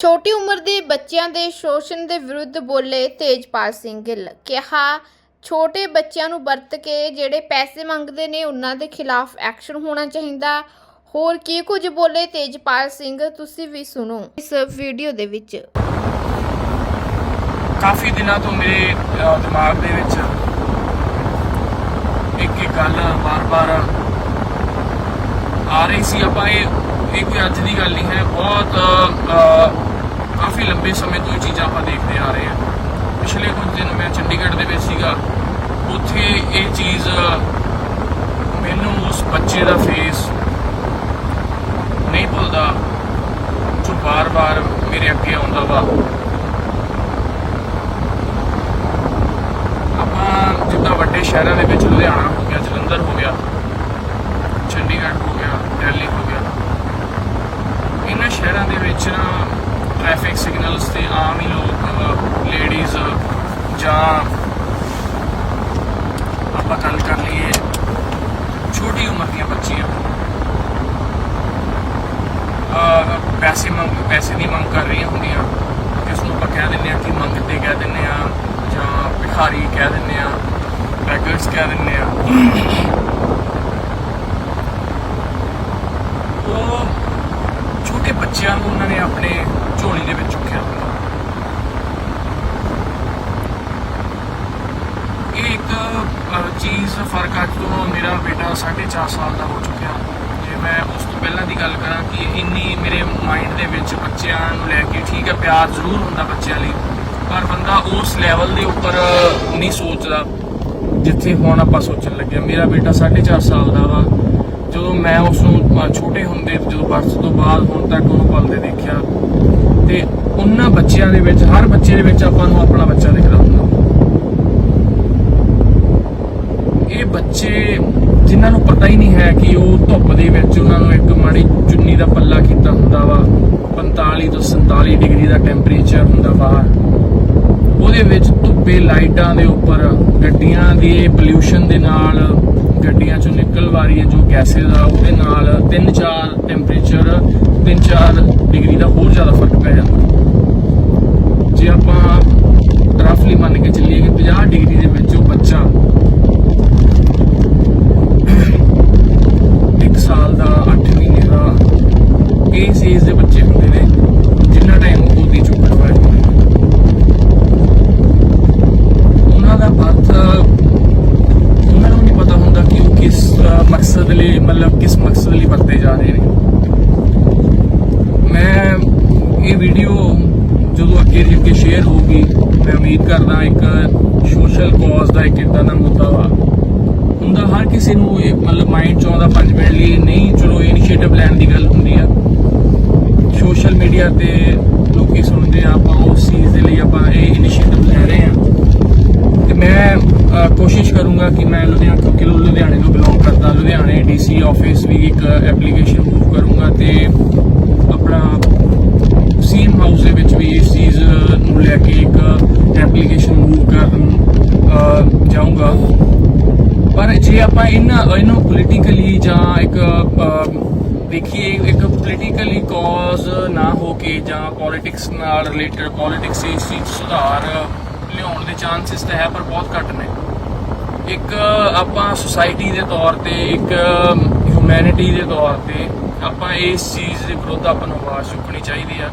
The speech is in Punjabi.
ਛੋਟੀ ਉਮਰ ਦੇ ਬੱਚਿਆਂ ਦੇ ਸ਼ੋਸ਼ਣ ਦੇ ਵਿਰੁੱਧ ਬੋਲੇ ਤੇਜਪਾਲ ਸਿੰਘ ਗਿੱਲ। ਕਿਹਾ ਛੋਟੇ ਬੱਚਿਆਂ ਨੂੰ ਵਰਤ ਕੇ ਜਿਹੜੇ ਪੈਸੇ ਮੰਗਦੇ ਨੇ ਉਹਨਾਂ ਦੇ ਖਿਲਾਫ ਐਕਸ਼ਨ ਹੋਣਾ ਚਾਹੀਦਾ। ਹੋਰ ਕੀ ਕੁਝ ਬੋਲੇ ਤੇਜਪਾਲ ਸਿੰਘ ਤੁਸੀਂ ਵੀ ਸੁਣੋ ਇਸ ਵੀਡੀਓ ਦੇ ਵਿੱਚ। ਕਾਫੀ ਦਿਨਾਂ ਤੋਂ ਮੇਰੇ ਅ, ਦਿਮਾਗ ਦੇ ਵਿੱਚ ਇੱਕ ਇੱਕ ਗੱਲ ਬਾਰ-ਬਾਰ ਆ ਰਹੀ ਸੀ। ਆਪਾਂ ਇਹ ਇਹ ਕੋਈ ਅੱਜ ਦੀ ਗੱਲ ਨਹੀਂ ਹੈ। ਬਹੁਤ ਅ, ਲੰਬੇ ਸਮੇਂ ਤੋਂ ਇਹ ਚੀਜ਼ਾਂ ਆਪਾਂ ਦੇਖਦੇ ਆ ਰਹੇ ਹਾਂ। ਪਿਛਲੇ ਕੁਝ ਦਿਨ ਮੈਂ ਚੰਡੀਗੜ੍ਹ ਦੇ ਵਿੱਚ ਸੀਗਾ। ਉੱਥੇ ਇਹ ਚੀਜ਼, ਮੈਨੂੰ ਉਸ ਬੱਚੇ ਦਾ ਫੇਸ ਨਹੀਂ ਭੁੱਲਦਾ, ਜੋ ਬਾਰ-ਬਾਰ ਮੇਰੇ ਅੱਗੇ ਆਉਂਦਾ ਵਾ। ਆਪਾਂ ਜਿੱਦਾਂ ਵੱਡੇ ਸ਼ਹਿਰਾਂ ਦੇ ਵਿੱਚ ਲੁਧਿਆਣਾ ਹੋ ਗਿਆ ਜਲੰਧਰ ਹੋ ਗਿਆ ਚੰਡੀਗੜ੍ਹ ਹੋ ਗਿਆ ਦਿੱਲੀ ਹੋ ਗਿਆ ਇਹਨਾਂ ਸ਼ਹਿਰਾਂ ਦੇ ਵਿੱਚ ਨਾ ਟ੍ਰੈਫਿਕ ਸਿਗਨਲਸ ਤੇ ਆਮ ਹੀ ਲੋਕ ਲੇਡੀਜ਼ ਜਾਂ ਆਪਾਂ ਗੱਲ ਕਰ ਲਈਏ ਛੋਟੀ ਉਮਰ ਦੀਆਂ ਬੱਚੀਆਂ ਅਹ ਪੈਸੇ ਮੰਗ ਪੈਸੇ ਦੀ ਮੰਗ ਕਰ ਰਹੀਆਂ ਹੁੰਦੀਆਂ ਜਿਸ ਨੂੰ ਆਪਾਂ ਕਹਿ ਦਿੰਦੇ ਆ ਕਿ ਮੰਗਤੇ ਕਹਿ ਦਿੰਦੇ ਆ ਜਾਂ ਭਿਖਾਰੀ ਕਹਿ ਦਿੰਦੇ ਆ ਬੈਗਰਸ ਕਹਿ ਦਿੰਦੇ ਆ ਉਹ ਛੋਟੇ ਬੱਚਿਆਂ ਨੂੰ ਉਹਨਾਂ ਨੇ ਆਪਣੇ ਝੋਲੀ ਦੇ ਵਿੱਚ ਚੁੱਕਿਆ ਹੁੰਦਾ ਇਹ ਇੱਕ ਅਹ, ਚੀਜ਼ ਅੱਜ ਤੋਂ ਮੇਰਾ ਬੇਟਾ 4.5 ਸਾਲ ਦਾ ਹੋ ਚੁੱਕਿਆ। ਜੇ ਮੈਂ ਉਸ ਤੋਂ ਪਹਿਲਾਂ ਦੀ ਗੱਲ ਕਰਾਂ ਕਿ ਇੰਨੀ ਮੇਰੇ ਮਾਈਂਡ ਦੇ ਵਿੱਚ ਬੱਚਿਆਂ ਨੂੰ ਲੈ ਕੇ ਠੀਕ ਹੈ, ਪਿਆਰ ਜ਼ਰੂਰ ਹੁੰਦਾ ਬੱਚਿਆਂ ਲਈ। ਪਰ ਬੰਦਾ ਉਸ ਲੈਵਲ ਦੇ ਉੱਪਰ ਨਹੀਂ ਸੋਚਦਾ ਜਿੱਥੇ ਹੁਣ ਆਪਾਂ ਸੋਚਣ ਲੱਗੇ ਮੇਰਾ ਬੇਟਾ 4.5 ਸਾਲ ਦਾ ਵਾ। ਜਦੋਂ ਮੈਂ ਉਸ ਨੂੰ ਛੋਟੇ ਹੁੰਦੇ ਜਦੋਂ ਬਰਥ ਤੋਂ ਬਾਅਦ ਹੁਣ ਤੱਕ ਉਹਨੂੰ ਪਲਦੇ ਦੇਖਿਆ, ਤੇ ਉਹਨਾਂ ਬੱਚਿਆਂ ਦੇ ਵਿੱਚ, ਹਰ ਬੱਚੇ ਦੇ ਵਿੱਚ ਆਪਾਂ ਨੂੰ ਆਪਣਾ ਬੱਚਾ ਦਿਖਦਾ ਹੁੰਦਾ। ਇਹ ਬੱਚੇ ਜਿਨ੍ਹਾਂ ਨੂੰ ਪਤਾ ਹੀ ਨਹੀਂ ਹੈ ਕਿ ਉਹ ਧੁੱਪ ਦੇ ਵਿੱਚ ਉਹਨਾਂ ਨੂੰ ਇੱਕ ਮਾੜੀ ਚੁੰਨੀ ਦਾ ਪੱਲਾ ਕੀਤਾ ਹੁੰਦਾ ਵਾ 45 ਤੋਂ 47 ਡਿਗਰੀ ਦਾ ਟੈਂਪਰੇਚਰ ਹੁੰਦਾ ਬਾਹਰ ਉਹਦੇ ਵਿੱਚ ਧੁੱਪੇ ਲਾਈਟਾਂ ਦੇ ਉੱਪਰ, ਗੱਡੀਆਂ ਦੇ ਪੋਲਿਊਸ਼ਨ ਦੇ ਨਾਲ ਗੱਡੀਆਂ ਚੋਂ ਨਿਕਲ ਵਾਰੀ ਹੈ, ਜੋ ਗੈਸੇਸ ਆ, ਉਹਦੇ ਨਾਲ 3-4 ਟੈਂਪਰੇਚਰ 3-4 ਡਿਗਰੀ ਦਾ ਹੋਰ ਜ਼ਿਆਦਾ ਫ਼ਰਕ ਪੈ ਜਾਂਦਾ ਜੇ ਆਪਾਂ ਰਫਲੀ ਮੰਨ ਕੇ ਚੱਲੀਏ ਕਿ 50 ਡਿਗਰੀ ਦੇ ਵਿੱਚ ਉਹ ਬੱਚਾ ਇੱਕ ਸਾਲ ਦਾ 8 ਮਹੀਨੇ ਦਾ ਇਸ ਏਜ ਦੇ ਬੱਚੇ ਹੁੰਦੇ ਨੇ, ਜਿੰਨਾ ਟਾਈਮ ਉਹ ਗੋਦੀ ਚੁੱਕਣ ਵਾਲੇ ਹੁੰਦੇ ਨੇ। ਉਹਨਾਂ ਦਾ ਬਰਥ ਉਹਨਾਂ ਨੂੰ ਨਹੀਂ ਪਤਾ ਹੁੰਦਾ ਕਿ ਉਹ ਕਿਸ ਮਕਸਦ ਲਈ, ਮਤਲਬ ਕਿਸ ਮਕਸਦ ਲਈ ਵਰਤੇ ਜਾ ਰਹੇ ਨੇ। ਮੈਂ ਇਹ ਵੀਡੀਓ ਜਦੋਂ ਅੱਗੇ ਦੀ ਅੱਗੇ ਸ਼ੇਅਰ ਹੋਊਗੀ ਮੈਂ ਉਮੀਦ ਕਰਦਾ ਇੱਕ ਸੋਸ਼ਲ ਕਾਜ਼ ਦਾ ਇੱਕ ਇਦਾਂ ਦਾ ਮੁੱਦਾ ਵਾ। ਹੁੰਦਾ ਹਰ ਕਿਸੇ ਨੂੰ ਮਤਲਬ ਮਾਈਂਡ ਚ ਆਉਂਦਾ 5 ਮਿੰਟ ਲਈ ਨਹੀਂ, ਚਲੋ ਇਨੀਸ਼ੀਏਟਿਵ ਲੈਣ ਦੀ ਗੱਲ ਹੁੰਦੀ ਆ। ਸੋਸ਼ਲ ਮੀਡੀਆ ਤੇ ਲੋਕੀ ਸੁਣਦੇ ਆ, ਆਪਾਂ ਉਸ ਚੀਜ਼ ਦੇ ਲਈ ਆਪਾਂ ਇਹ ਇਨੀਸ਼ੀਏਟਿਵ ਲੈ ਰਹੇ ਆ। ਤੇ ਮੈਂ ਕੋਸ਼ਿਸ਼ ਕਰੂੰਗਾ ਕਿ ਮੈਂ ਲੁਧਿਆਣਾ ਕਿਉਂਕਿ ਲੁਧਿਆਣੇ ਤੋਂ ਬਿਲੋਂਗ ਕਰਦਾ। ਲੁਧਿਆਣੇ ਡੀਸੀ ਆਫਿਸ ਵੀ ਇੱਕ ਐਪਲੀਕੇਸ਼ਨ ਮੂਵ ਕਰੂੰਗਾ ਤੇ ਆਪਣਾ ਸੀਐਮ ਹਾਊਸ ਦੇ ਵਿੱਚ ਵੀ ਇਸ ਚੀਜ਼ ਨੂੰ ਲੈ ਕੇ ਇੱਕ ਐਪਲੀਕੇਸ਼ਨ ਮੂਵ ਕਰਨ ਜਾਊਂਗਾ। ਪਰ ਜੇ ਆਪਾਂ ਇਹਨਾਂ ਇਹਨੂੰ ਪੋਲੀਟੀਕਲੀ ਜਾਂ ਇੱਕ ਦੇਖੀਏ, ਇੱਕ ਪੋਲੀਟੀਕਲੀ ਕਾਜ਼ ਨਾ ਹੋ ਕੇ ਜਾਂ ਪੋਲਿਟਿਕਸ ਨਾਲ ਰਿਲੇਟਡ ਪੋਲਿਟਿਕਸ ਇਸ ਚੀਜ਼ 'ਚ ਸੁਧਾਰ ਲਿਆਉਣ ਦੇ ਚਾਂਸਸ ਤਾਂ ਹੈ, ਪਰ ਬਹੁਤ ਘੱਟ ਨੇ। ਇੱਕ ਆਪਾਂ ਸੁਸਾਇਟੀ ਦੇ ਤੌਰ ਤੇ, ਇੱਕ ਹਿਊਮੈਨਿਟੀ ਦੇ ਤੌਰ ਤੇ ਆਪਾਂ ਇਸ ਚੀਜ਼ ਦੇ ਵਿਰੁੱਧ ਆਪਾਂ ਨੂੰ ਆਵਾਜ਼ ਚੁੱਕਣੀ ਚਾਹੀਦੀ ਆ।